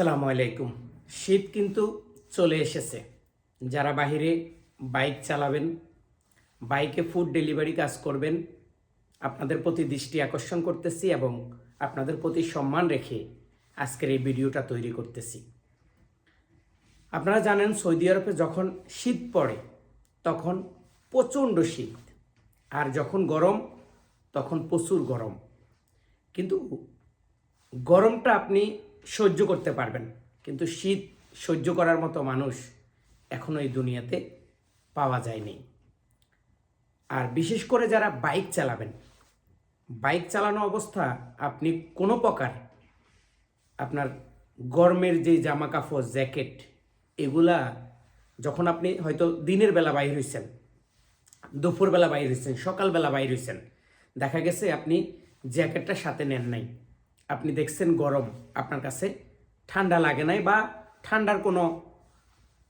আসসালামু আলাইকুম। শীত কিন্তু চলে এসেছে। যারা বাহিরে বাইক চালাবেন, বাইকে ফুড ডেলিভারি কাজ করবেন, আপনাদের প্রতি দৃষ্টি আকর্ষণ করতেছি এবং আপনাদের প্রতি সম্মান রেখে আজকের এই ভিডিওটা তৈরি করতেছি। আপনারা জানেন, সৌদি আরবে যখন শীত পড়ে, তখন প্রচণ্ড শীত। আর যখন গরম, তখন প্রচুর গরম। কিন্তু গরমটা আপনি সহ্য করতে পারবেন। কিন্তু শীত সহ্য করার মতো মানুষ এখনও এই দুনিয়াতে পাওয়া যায়নি। আর বিশেষ করে যারা বাইক চালাবেন, বাইক চালানো অবস্থা আপনি কোনো প্রকার আপনার গরমের যে জামা কাপড় জ্যাকেট, এগুলা যখন আপনি হয়তো দিনের বেলা বাইর হয়েছেন দুপুরবেলা বাইর হয়েছেন সকালবেলা বাইর হয়েছেন দেখা গেছে আপনি জ্যাকেটটা সাথে নেন নাই। আপনি দেখছেন গরম, আপনার কাছে ঠান্ডা লাগে নাই বা ঠান্ডার কোনো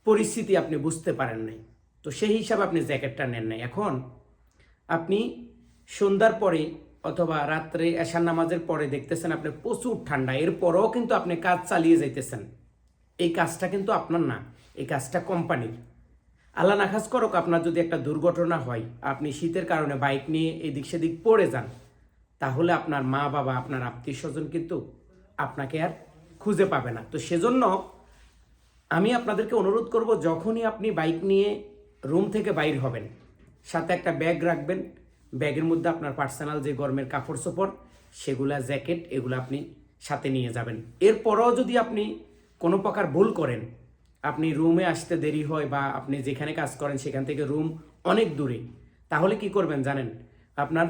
পরিস্থিতি আপনি বুঝতে পারেন নাই। তো সেই হিসাবে আপনি জ্যাকেটটা নেন নাই। এখন আপনি সন্ধ্যার পরে অথবা রাত্রে এশার নামাজের পরে দেখতেছেন আপনি প্রচুর ঠান্ডা, এরপরেও কিন্তু আপনি কাজ চালিয়ে যাইতেছেন। এই কাজটা কিন্তু আপনার না, এই কাজটা কোম্পানির। আল্লাহ নাখাজ করুক, আপনার যদি একটা দুর্ঘটনা হয়, আপনি শীতের কারণে বাইক নিয়ে এদিক সেদিক পড়ে যান তাহলে আপনার মা বাবা, আপনার আত্মীয় স্বজন কিন্তু আপনাকে আর খুঁজে পাবে না। তো সেজন্য আমি আপনাদেরকে অনুরোধ করব, যখনই আপনি বাইক নিয়ে রুম থেকে বাইর হবেন, সাথে একটা ব্যাগ রাখবেন। ব্যাগের মধ্যে আপনার পার্সোনাল যে গরমের কাপড় চোপড়, সেগুলা, জ্যাকেট, এগুলো আপনি সাথে নিয়ে যাবেন। এরপরও যদি আপনি কোনো প্রকার ভুল করেন, আপনি রুমে আসতে দেরি হয় বা আপনি যেখানে কাজ করেন, সেখান থেকে রুম অনেক দূরে, তাহলে কি করবেন জানেন? আপনার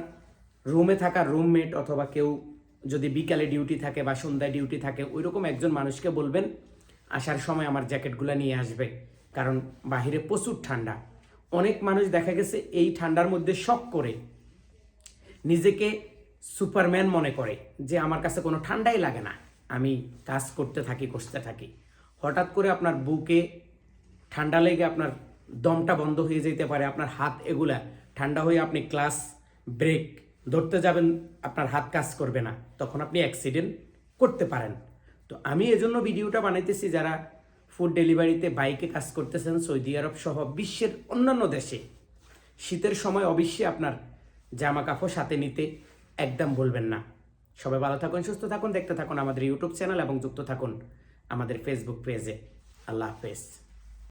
রুমে থাকা রুমমেট অথবা কেউ যদি বিকালে ডিউটি থাকে বা সন্ধ্যায় ডিউটি থাকে ওই রকম একজন মানুষকে বলবেন, আসার সময় আমার জ্যাকেটগুলো নিয়ে আসবে। কারণ বাহিরে প্রচুর ঠান্ডা। অনেক মানুষ দেখা গেছে এই ঠান্ডার মধ্যে শখ করে, নিজেকে সুপারম্যান মনে করে যে আমার কাছে কোনো ঠান্ডাই লাগে না, আমি কাজ করতে থাকি করতে থাকি। হঠাৎ করে আপনার বুকে ঠান্ডা লেগে আপনার দমটা বন্ধ হয়ে যেতে পারে, আপনার হাত এগুলা ঠান্ডা হয়ে আপনি ক্লাস ব্রেক ধরতে যাবেন, আপনার হাত কাজ করবে না। তখন আপনি অ্যাক্সিডেন্ট করতে পারেন। তো আমি এজন্য ভিডিওটা বানাইতেছি যারা ফুড ডেলিভারিতে বাইকে কাজ করতেছেন, সৌদি আরব সহ বিশ্বের অন্যান্য দেশে। শীতের সময় অবশ্যই আপনার জামা কাপড় সাথে নিতে একদম বলবেন না। সবাই ভালো থাকুন, সুস্থ থাকুন, দেখতে থাকুন আমাদের ইউটিউব চ্যানেল এবং যুক্ত থাকুন আমাদের ফেসবুক পেজে আল্লাহ হাফেজ।